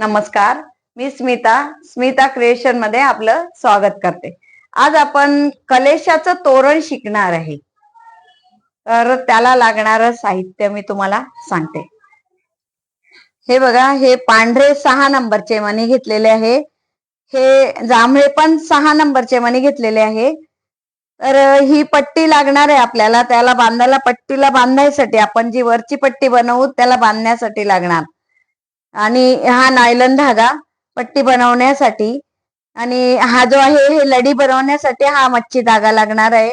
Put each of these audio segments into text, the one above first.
नमस्कार. मी स्मिता स्मिता क्रिएशनमध्ये आपलं स्वागत करते. आज आपण कलेशाचं तोरण शिकणार आहे. तर त्याला लागणार साहित्य मी तुम्हाला सांगते. हे बघा हे पांढरे सहा नंबरचे मणी घेतलेले आहे. हे जांभळे पण सहा नंबरचे मणी घेतलेले आहे. तर ही पट्टी लागणार आहे आपल्याला. त्याला बांधायला पट्टीला बांधायसाठी आपण जी वरची पट्टी बनवू त्याला बांधण्यासाठी लागणार. आणि हा नायलन धागा पट्टी बनवण्यासाठी आणि हा जो आहे हे लढी बनवण्यासाठी हा मच्छी धागा लागणार आहे.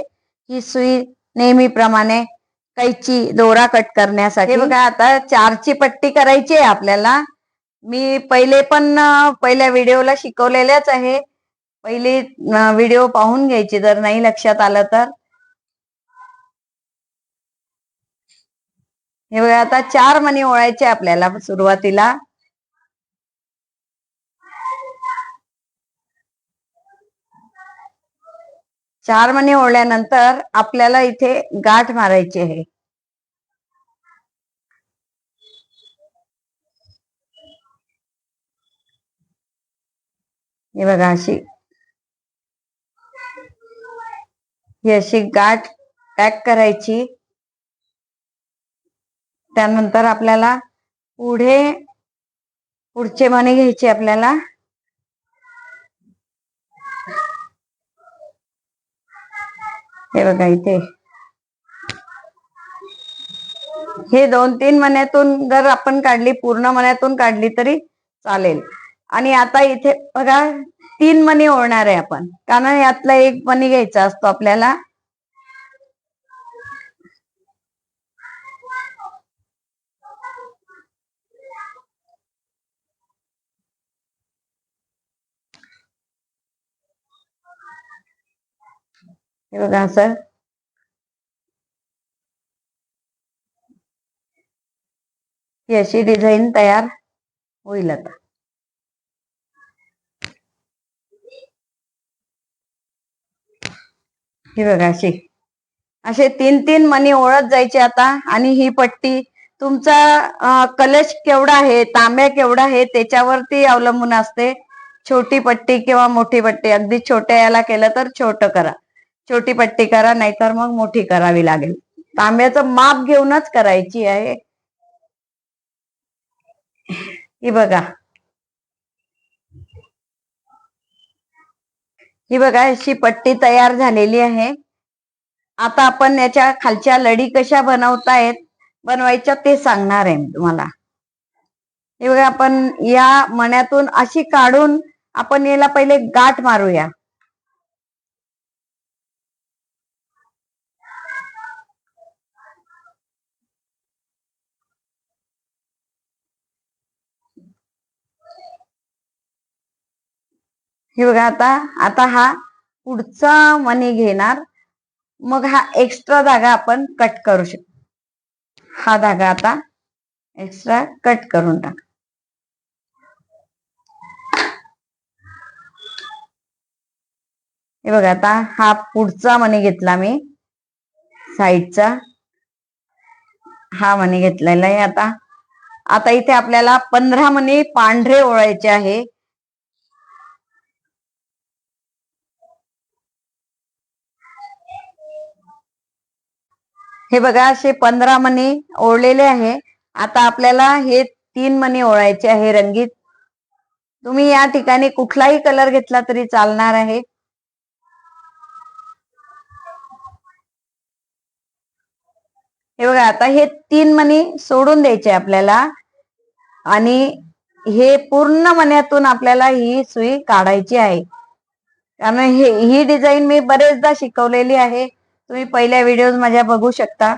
ही सुई नेहमीप्रमाणे कैची दोरा कट करण्यासाठी. बघा आता चारची पट्टी करायची आहे आपल्याला. मी पहिले पण पहिल्या व्हिडिओला शिकवलेल्याच आहे. पहिले व्हिडिओ पाहून घ्यायची जर नाही लक्षात आलं तर. हे बघा आता चार मणी ओळायचे आपल्याला सुरुवातीला. चार मणी ओढल्यानंतर आपल्याला इथे गाठ मारायची आहे. हे बघा अशी. ही अशी गाठ पॅक करायची. त्यानंतर आपल्याला पुढे पुढचे मणी घ्यायचे आपल्याला. हे बघा इथे. हे दोन तीन महिन्यातून जर आपण काढली पूर्ण महिन्यातून काढली तरी चालेल. आणि आता इथे बघा तीन मणी ओढणार आहे आपण. कारण यातला एक मणी घ्यायचा असतो आपल्याला. हे बघा असं. ही अशी डिझाईन तयार होईल आता. ही बघा अशी. असे तीन तीन मणी ओळत जायचे आता. आणि ही पट्टी तुमचा कलश केवढा आहे तांब्या केवढा आहे त्याच्यावरती अवलंबून असते. छोटी पट्टी किंवा मोठी पट्टी. अगदी छोट्या याला केलं तर छोट करा. छोटी पट्टी करा नाहीतर मग मोठी करावी लागेल. तांब्याचं माप घेऊनच करायची आहे. ही बघा. ही बघा अशी पट्टी तयार झालेली आहे. आता आपण याच्या खालच्या लढी कशा बनवतायत बनवायच्या ते सांगणार आहे तुम्हाला. हे बघा आपण या मण्यातून अशी काढून आपण याला पहिले गाठ मारूया. हे बघा आता आता हा पुढचा मणी घेणार. मग हा एक्स्ट्रा धागा आपण कट करू शकतो हा धागा आता एक्स्ट्रा कट करून टाक. हे बघा आता हा पुढचा मणी घेतला मी. साईडचा हा मणी घेतलेला आहे आता. आता इथे आपल्याला पंधरा मणी पांढरे ओळायचे आहे. हे बघा असे पंधरा मणी ओढलेले आहे. आता आपल्याला हे तीन मणी ओळायचे आहे रंगीत. तुम्ही या ठिकाणी कुठलाही कलर घेतला तरी चालणार आहे. हे बघा आता हे तीन मणी सोडून द्यायचे आपल्याला. आणि हे पूर्ण मण्यातून आपल्याला ही सुई काढायची आहे. कारण हे ही डिझाईन मी बरेचदा शिकवलेली आहे. तुम्ही पहिल्या व्हिडिओ माझ्या बघू शकता.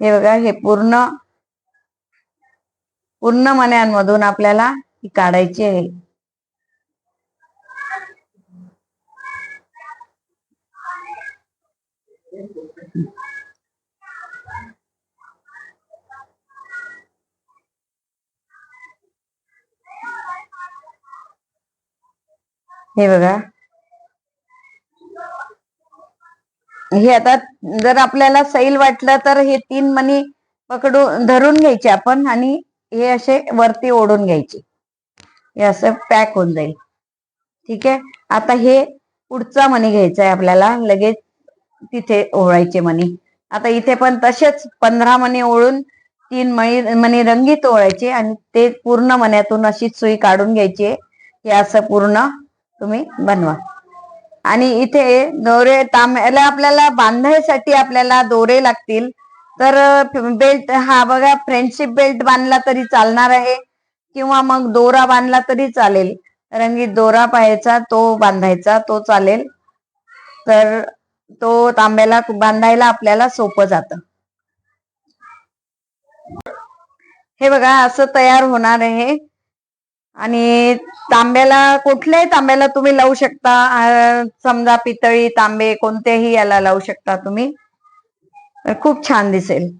हे बघा हे पूर्ण पूर्ण मण्यांमधून आपल्याला ही काढायची आहे. हे बघा. हे आता जर आपल्याला सैल वाटलं तर हे तीन मणी पकडून धरून घ्यायचे आपण आणि हे असे वरती ओढून घ्यायचे. हे असं पॅक होऊन जाईल. ठीक आहे? आता हे पुढचा मणी घ्यायचा आहे आपल्याला. लगेच तिथे ओळायचे मणी. आता इथे पण तसेच पंधरा मणी ओळून तीन मणी मणी रंगीत ओळायचे आणि ते पूर्ण मण्यातून अशी सुई काढून घ्यायची. हे असं पूर्ण तुम्ही बनवा. आणि इथे दोरे तांब्याला आपल्याला बांधायसाठी आपल्याला दोरे लागतील. तर बेल्ट हा बघा फ्रेंडशिप बेल्ट बांधला तरी चालणार आहे. किंवा मग दोरा बांधला तरी चालेल. रंगीत दोरा पाहायचा तो बांधायचा तो चालेल. तर तो तांब्याला बांधायला आपल्याला सोपं जातं. हे बघा असं तयार होणार आहे. आणि तांब्याला कुठल्याही तांब्याला तुम्ही लावू शकता. समजा पितळी तांबे कोणतेही याला लावू शकता तुम्ही. खूप छान दिसेल.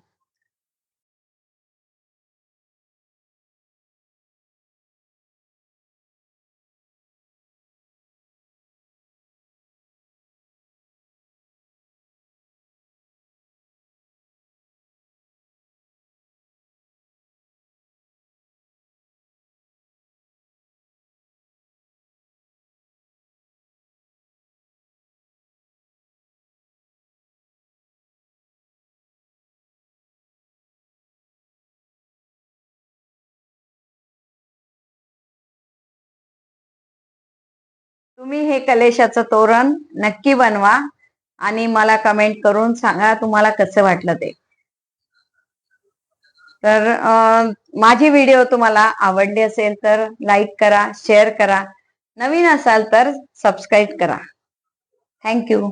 तुम्ही हे कलेशाचं तोरण नक्की बनवा आणि मला कमेंट करून सांगा तुम्हाला कसं वाटलं ते. तर माझी व्हिडिओ तुम्हाला आवडली असेल तर लाईक करा शेअर करा. नवीन असाल तर सबस्क्राईब करा. थँक्यू